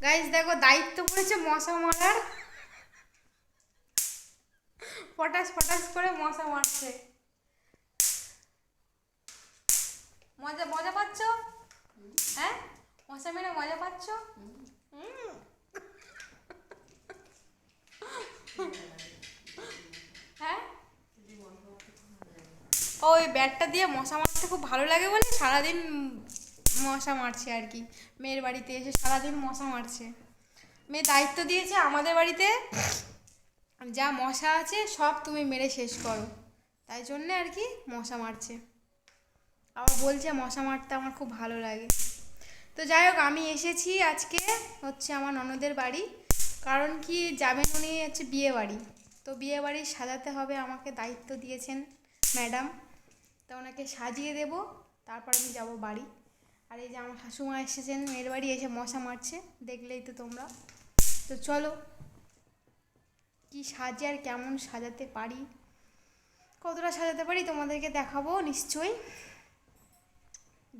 Guys দেখো দায়িত্ব পড়েছে মশা মারার। ফটাস ফটাস করে মশা মারছে। মজা মজা পাচ্ছ? হ্যাঁ? মশা মেরে মজা পাচ্ছ। হ্যাঁ? ওই ব্যাটটা দিয়ে মশা মারতে খুব ভালো লাগে বলে সারাদিন মশা মারছে আর কি। মেয়ের বাড়িতে এসে সারাদিন মশা মারছে। মেয়ে দায়িত্ব দিয়েছে আমাদের বাড়িতে, যা মশা আছে সব তুমি মেরে শেষ করো। তাই জন্যে আর কি মশা মারছে। আবার বলছে মশা মারতে আমার খুব ভালো লাগে। তো যাই হোক, আমি এসেছি আজকে হচ্ছে আমার ননদের বাড়ি। কারণ কি যাবেন উনি হচ্ছে বিয়ে বাড়ি। তো বিয়ে বাড়ি সাজাতে হবে আমাকে দায়িত্ব দিয়েছেন ম্যাডাম। তো ওনাকে সাজিয়ে দেব, তারপর আমি যাব বাড়ি। আর এই যে আমার শাশুমা এসেছেন মেয়ের বাড়ি এসে মশা মারছে, দেখলেই তো তোমরা। তো চলো, কি সাজে আর কেমন সাজাতে পারি? কতটা সাজাতে পারি তোমাদেরকে দেখাবো নিশ্চয়ই।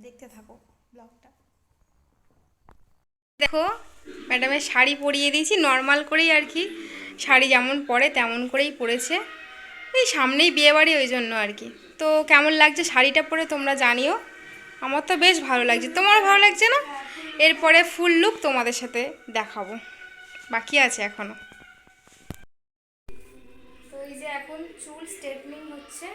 দেখতে থাকো ব্লগটা। দেখো, ম্যাডামের শাড়ি পরিয়ে দিয়েছি, নর্মাল করেই আর কি। শাড়ি যেমন পরে তেমন করেই পরেছে। এই সামনেই বিয়ে বাড়ি ওই জন্য আর কি। তো কেমন লাগছে শাড়িটা পরে তোমরা জানিও। আমার তো বেশ ভালো লাগছে। তোমার ভালো লাগছে না? এরপরে ফুল লুক তোমাদের সাথে দেখাবো। বাকি আছে এখনও। তো এই যে এখন চুল স্ট্রেটনিং হচ্ছে।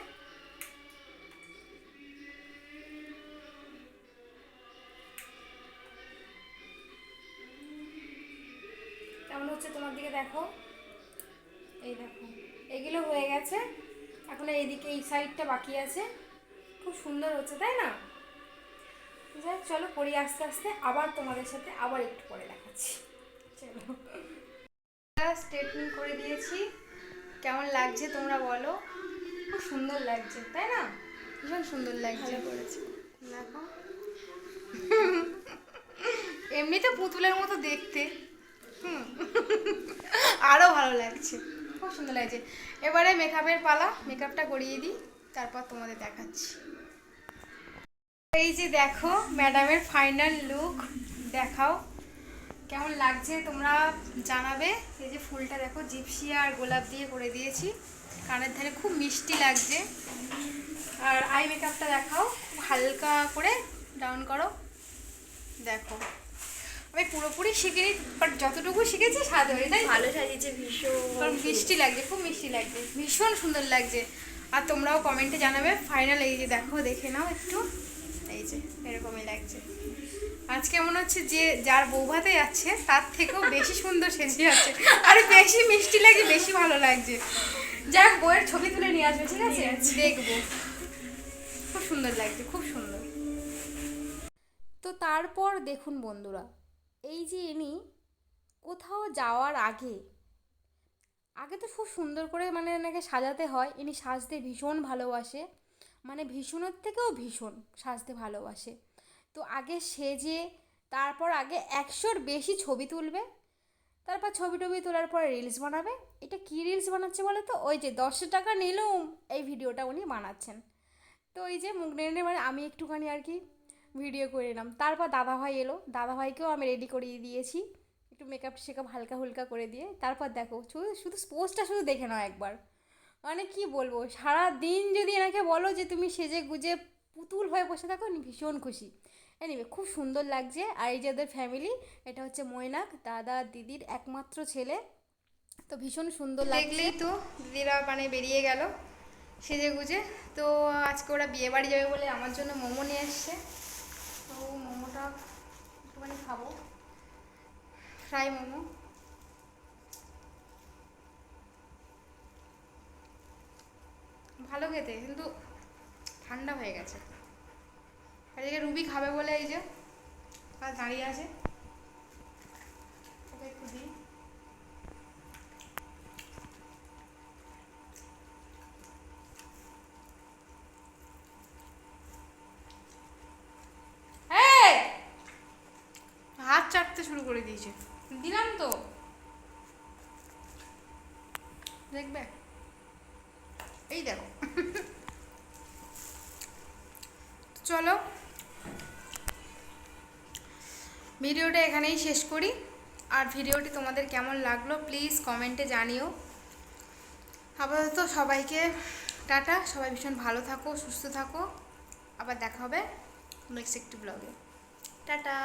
কেমন হচ্ছে তোমার দিকে দেখো? এই দেখো, এগুলো হয়ে গেছে। এখন এইদিকে এই সাইডটা বাকি আছে। খুব সুন্দর হচ্ছে, তাই না? যাই চলো করি আস্তে আস্তে আবার তোমাদের সাথে আবার একটু পরে দেখাচ্ছি। চলো। স্ট্রেটনিং করে দিয়েছি। কেমন লাগছে তোমরা বলো? খুব সুন্দর লাগছে তাই না? ভীষণ সুন্দর লাগছে। করেছি। দেখো। এমনিতে পুতুলের মতো দেখতে। হুম। আরও ভালো লাগছে। খুব সুন্দর লাগছে। এবারে মেকআপের পালা মেকআপটা করিয়ে দিই তারপর তোমাদের দেখাচ্ছি। এই যে দেখো ম্যাডামের ফাইনাল লুক দেখাও। কেমন লাগছে তোমরা জানাবে? এই যে ফুলটা দেখো জিপসি আর গোলাপ দিয়ে করে দিয়েছি। কানের ধারে খুব মিষ্টি লাগছে। আর আই মেকআপটা দেখাও খুব হালকা করে ডাউন করো। দেখো। আমি পুরোপুরি শিখিনি বাট যতটুকু শিখেছি সাদে হয়ে তাই ভালো সাজিয়েছে ভীষণ। মিষ্টি লাগছে খুব মিষ্টি লাগছে ভীষণ সুন্দর লাগছে। আর তোমরাও কমেন্টে জানাবে ফাইনাল এই যে দেখো দেখে নাও একটু। যে এরকমই লাগছে। আজকে মনে হচ্ছে যে যার বৌভাতে যাচ্ছে তার থেকেও বেশি সুন্দর সেজে যাচ্ছে। আর বেশি মিষ্টি লাগে বেশি ভালো লাগছে। যাক বইয়ের ছবি তুলে নিয়ে আসবে ঠিক আছে? দেখব। খুব সুন্দর লাগছে খুব সুন্দর। তো তারপর দেখুন বন্ধুরা এই যে ইনি কোথাও যাওয়ার আগে আগে তো খুব সুন্দর করে মানে এনাকে সাজাতে হয়। ইনি সাজতে ভীষণ ভালোবাসে। মানে ভীষণের থেকেও ভীষণ সাজতে ভালোবাসে। তো আগে সেজে, তারপর আগে একশোর বেশি ছবি তুলবে, তারপর ছবি টবি তোলার পরে রিলস বানাবে। এটা কী রিলস বানাচ্ছে বলে তো? ওই যে দশ টাকা নিলুম, এই ভিডিওটা উনি বানাচ্ছেন। তো ওই যে মুখ নেড়ে মানে আমি একটুখানি আর কি ভিডিও করে নিলাম। তারপর দাদাভাই এলো। দাদাভাইকেও আমি রেডি করিয়ে দিয়েছি। একটু মেকআপ শেকআপ হালকা হুলকা করে দিয়ে। তারপর দেখো, শুধু শুধু পোস্টটা শুধু দেখে নাও একবার। মানে কি বলব সারা দিন যদি এনাকে বলো যে তুমি সেজে গুজে পুতুল হয়ে বসে থাকো উনি ভীষণ খুশি। এনিবে খুব সুন্দর লাগছে। আর এই যে ওদের ফ্যামিলি এটা হচ্ছে মৈনাক, দাদা, দিদির একমাত্র ছেলে। তো ভীষণ সুন্দর লাগলেই তো, দিদিরা মানে বেরিয়ে গেল সেজে গুজে। তো আজকে ওরা বিয়ে বাড়ি যাবে বলে আমার জন্য মোমো নিয়ে এসছে। তো মোমোটা একটুখানি খাব। ফ্রাই মোমো। ভালো খেতে, কিন্তু ঠান্ডা হয়ে গেছে। এদিকে রুবি খাবে বলে এই যে, আর দাঁড়িয়ে আছে। ওকে একটু দিই। হাত চাটতে শুরু করে দিয়েছে। দিলাম তো। দেখবে? এই দেখো। চলো, ভিডিওটা এখানেই শেষ করি। আর ভিডিওটি তোমাদের কেমন লাগল প্লিজ কমেন্টে জানিও। আপাতত সবাইকে টাটা, সবাই ভীষণ ভালো থাকো, সুস্থ থাকো। আবার দেখা হবে নেক্সট একটি ব্লগে টাটা।